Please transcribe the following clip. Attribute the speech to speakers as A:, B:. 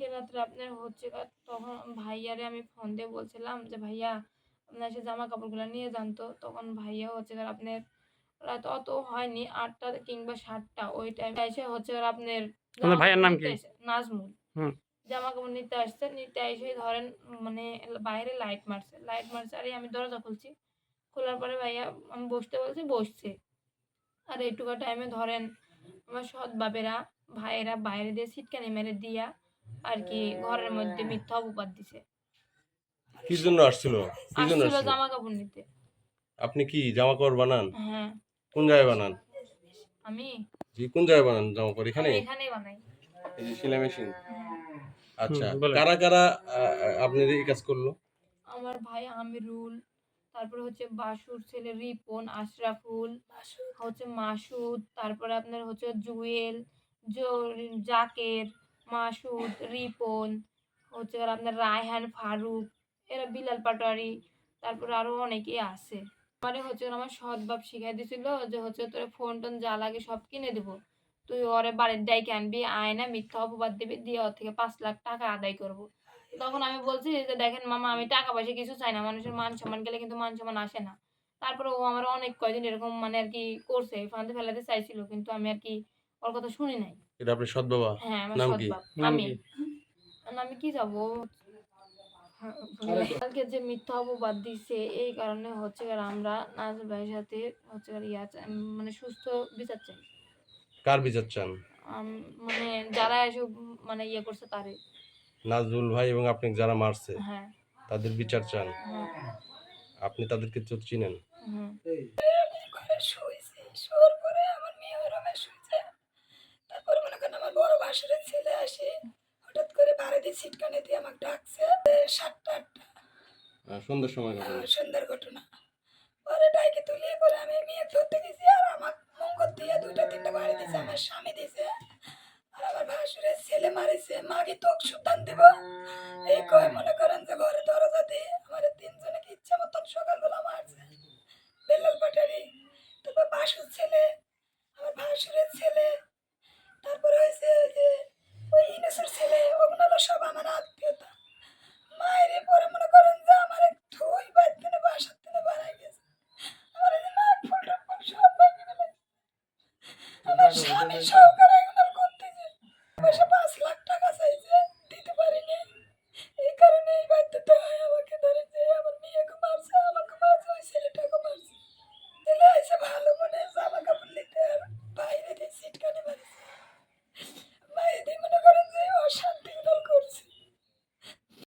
A: কালকে রাত্রে আপনার হচ্ছে তখন ভাইয়ারে আমি ফোন দিয়ে বলছিলাম যে ভাইয়া আপনার সে জামা কাপড়গুলো নিয়ে যান তো। তখন ভাইয়া হচ্ছে আপনার রাত অত হয়নি আটটা কিংবা সাতটা ওই টাইমে এসে হচ্ছে আপনার
B: ভাইয়ের
A: কাপড়
B: নাম
A: নিতে
B: কি?
A: নাজমুল।
B: হুম।
A: জামা কাপড় নিতে আসছে নিতে এসে ধরেন মানে বাইরে লাইট মারছে। লাইট মারছে আরে আমি দরজা খুলছি। খোলার পরে ভাইয়া আমি বসতে বলছি বসছে। আর এইটুকু টাইমে ধরেন আমার সৎ বাপেরা ভাইয়েরা বাইরে দিয়ে ছিটকানি মেরে দিয়া আর কি ঘরের মধ্যে মিথ্যা অপবাদ দিছে।
C: কি জন্য আসছিল? কি জন্য
A: আসছিল জামা কাপড় নিতে।
C: আপনি কি জামা কাপড় বানান?
A: হ্যাঁ।
C: কোন জায়গায় বানান?
A: আমি?
C: জি কোন জায়গায় বানান জামা কাপড় এখানে
A: এখানেই বানাই।
C: এই যে সেলাই মেশিন।
A: হ্যাঁ।
C: আচ্ছা কারা কারা আপনি এই কাজ করল?
A: আমার ভাই আমিরুল তারপরে হচ্ছে বাসুর ছেলে রিপন আশরাফুল হচ্ছে মাসুদ তারপরে আপনার হচ্ছে জুয়েল জাকের মাসুদ, রিপন, হচ্ছে আপনার রায়হান, ফারুক, এরা বিলাল পাটোয়ারি, তারপরে আরও অনেকেই আছে। মানে হচ্ছে আমার বাপ শিখাই দিছিল যে হচ্ছে তোর ফোন টোন যা লাগে সব কিনে দিব। তুই ওরে বাড়ির ডাইকে আনবি আয়না মিথ্যা অপবাদ দিবি, দিয়ে ওর থেকে পাঁচ লাখ টাকা আদায় করব। তখন আমি বলছি যে দেখেন মামা, আমি টাকা পয়সা কিছু চাই না, মানুষের মান সম্মান গেলে কিন্তু মান সম্মান আসে না। তারপরে ও আমার অনেক কয়দিন এরকম মানে আর কি করছে ফাঁদে ফেলাতে চাইছিল, কিন্তু আমি আর কি ওর কথা শুনি নাই।
C: এটা আপনার সৎ বাবা?
A: হ্যাঁ আমার
C: নাম
A: সৎ
C: কি?
B: নাম
A: আমি।
B: কি?
A: আর আমি কি যাব? কালকে যে মিথ্যা অপবাদ দিছে এই কারণে হচ্ছে আর আমরা নাজর ভাইয়ের সাথে হচ্ছে আর ইয়া চাই- মানে সুস্থ বিচার চাই।
C: কার বিচার চান?
A: আম- মানে যারা এসব মানে ইয়ে করছে তারে।
C: নাজরুল ভাই এবং আপনি যারা মারছে
A: হ্যাঁ।
C: তাদের বিচার চান?
A: হ্যাঁ।
C: আপনি তাদেরকে তো চিনেন।
A: হুম
D: ঘরে শুয়েছি শোয়ার পরে আমার মেয়ে ওই রুমে শুয়েছে তারপর মনে করেন আমার বড় বাসুরের ছেলে আসে করে বাড়ি দিয়ে আমাকে ডাকছে। সাতটা আটটা।
C: সন্ধ্যার সময় ঘটনা
D: সুন্দর ঘটনা। পরে ডাইকে তুলিয়ে পরে আমি মেয়ে ধরতে গেছি আর আমার মঙ্গল দিয়ে দুইটা তিনটা বাড়ি দিয়েছে আমার স্বামী দিয়েছে আর আমার ভাসুরের ছেলে মারিছে মাকে তোক সুদান দেব। এই কয় মনে করেন যে ঘরে দরজা দিয়ে আমার তিনজনে ইচ্ছা মতন সকালবেলা মারছে। বেলাল পাটারি তারপর বাসুর ছেলে আমার ভাসুরের ছেলে Schau mich.